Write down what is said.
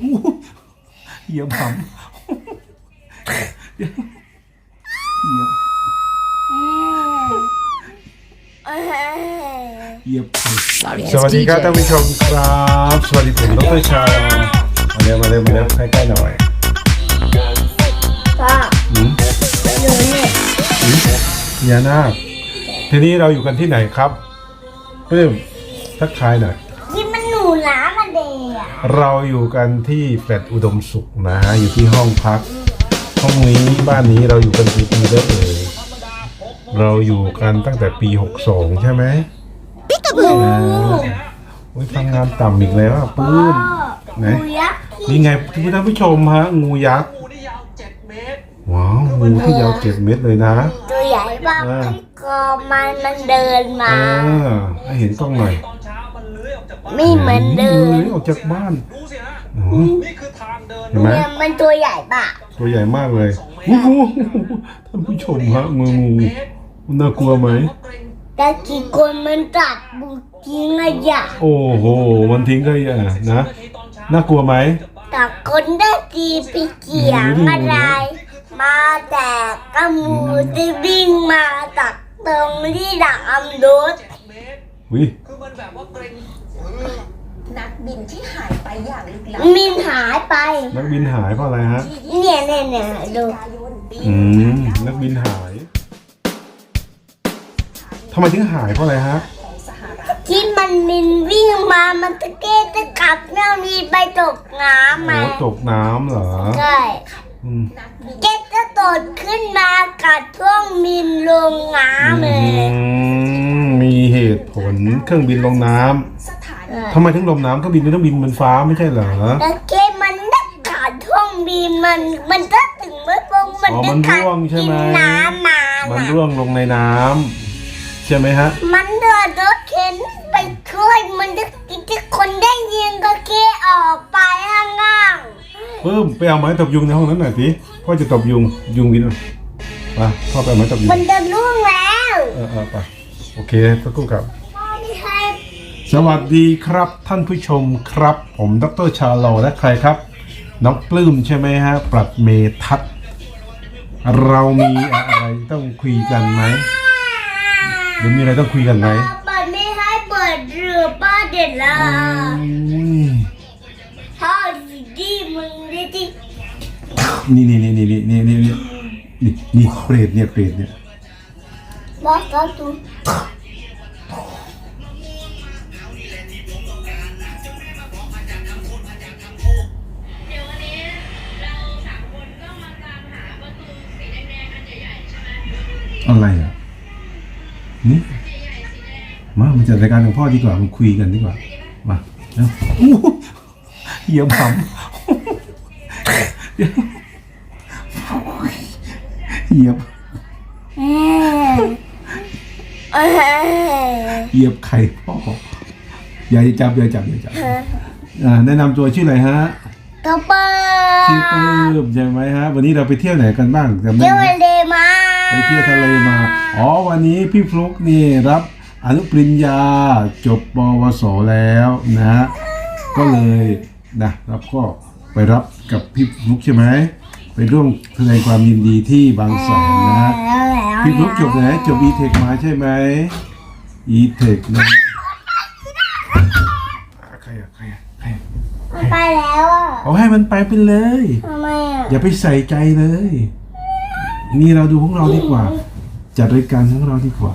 อู้เหยียบหำเหยียบเหยียบไข่สวัสดีครับท่านผู้ชมครับ สวัสดีผมดรชามาเร็วมาเร็วมาเร็วใกล้ๆหน่อยพ่อหืมหนูเนี่ยพญานาคทีนี้เราอยู่กันที่ไหนครับเพิ่มทักทายหน่อยที่มั นหนูน้ำมันเดย์อะเราอยู่กันที่แฟลตอุดมสุขนะฮะอยู่ที่ห้องพัก ห้องนี้บ้านนี้เราอยู่กันกี่ปีแล้วเอ่ยเราอยู่กันตั้งแต่ปี 62 ใช่ไหมปิ๊กกระบือโอ้ยทำงานต่ำอีกแล้วอะปื้มไหนหนูยักษ์ที่นี่ไงท่านผู้ชมฮะ งูยักษ์งูนี่ยาวเจ็ดเมตรว้าวงูที่ยาวเจ็ดเมตรเลยนะตัวใหญ่บ้างอ่าที่คอมันมันเดินมาอ่าให้เห็นกล้องหน่อย ไม่เหมือนเดิเลื้นอยออกจากบ้านดูสิฮะโอ้โหนี่คือทางเดินเห็นไหม เนี่ยมันตัวใหญ่ปะตัวใหญ่มากเลยงูงูท่านผู้ชมฮะงูงูมันน่ากลัวไหม แต่กี่คนมันตัดบุกทิ้งอะอย่าโอ้โห มันทิ้งก็อย่านะ น่ากลัวไหม แต่คนได้ตีไปเกี่ยงอะไร มาแต่กระมูที่วิ่งมาตัดตรงที่ดักอัมรุดเจ็ดเมตรวิคือมันแบบว่าเกรงนัก บินที่หายไปอย่างลึกลับมินหายไป นักบินหายเพราะอะไรฮะ เนี่ยเนี่ยเนี่ยดูกายนปีอืม นักบินหายทำไมถึงหายเพราะอะไรฮะของสหรัฐที่มันมินวิ่งมามันตะเกียจะกลับเนี่ยมีไปตกน้ำโอ้มาตกน้ำเหรอใช่อืมนักบินเจ๊จะตดขึ้นมากัดช่วงมินลงน้ำเลยอืมมีเหตุผลเครื่องบินลงน้ำสถานี ทำไมถึงลงน้ำเครื่องบินมันต้องบินบนฟ้าไม่ใช่เหรอแต่เจ๊มันได้กัดช่วงมินมัน มันจะถึงเมื่อปงมันอ๋อได้มันกัดร่วงใช่ไหมกินน้ำมามันน่ะร่วงลงในน้ำใช่ไหมฮะ มันเดินรถเข็นไปช่วยมันจะที่คนได้ยินก็เจ๊ออกไปข้างล่างเพิ่มไปเอาไม้ตบยุงในห้องนั้นหน่อยสิพ่อจะตบยุงยุงกินอะไปพ่อไปเอาไม้ตบยุงมันจะล่วงแล้ว เออเออไปโอเคสักครู่ครับพ่อไม่ให้ สวัสดีครับท่านผู้ชมครับ ผมดรชาโลและใครครับ น้องปลื้มใช่ไหมฮะปรัดเมทัศน์เรามีอะไรต้องคุยกันไหมหรือมีอะไรต้องคุยกันไหมป้าไม่ให้เปิดเรือป้าเด็ดละอุ้ยพ่อดีดีมึงดีดีนี่นี่นี่นี่นี่นี่นี่นี่นี่เปรตเนี่ยเปรตเนี่ย บอกก็ตูเอะไรอะนี่ใหญ่ๆสีแดงมามาจัดรายการของพ่อดีกว่ามาคุยกันดีกว่า มาเร็วอู้หูเหยียบหำเหยียบเอ้ยเอ้ยเหยียบไข่พ่ออย่าจับอย่าจับอย่าจับอ่าแนะนำตัวชื่ออะไรฮะกระเป๋าชื่อปลื้มใช่ไหมฮะ วันนี้เราไปเที่ยวไหนกันบ้างจำได้เที่ยวไหมทะเลมา ไปเที่ยวทะเลมา อ๋อวันนี้พี่ฟลุกนี่รับอนุปริญญาจบปวสแล้วนะฮะก็เลยนะรับก็ไปรับกับพี่ฟลุกใช่ไหมไปร่วมแสดงความยินดีที่บางแสนนะฮะแล้วแล้วพี่ฟลุกจบไหนจบ e-tech มาใช่ไหม e-tech นะใครอะใครอะใครอะมันไปแล้วอะเอาให้มันไปไปเลยทำไมอะอย่าไปใส่ใจเลย นี่เราดูพวกเราดีกว่า จัดรายการของเราดีกว่า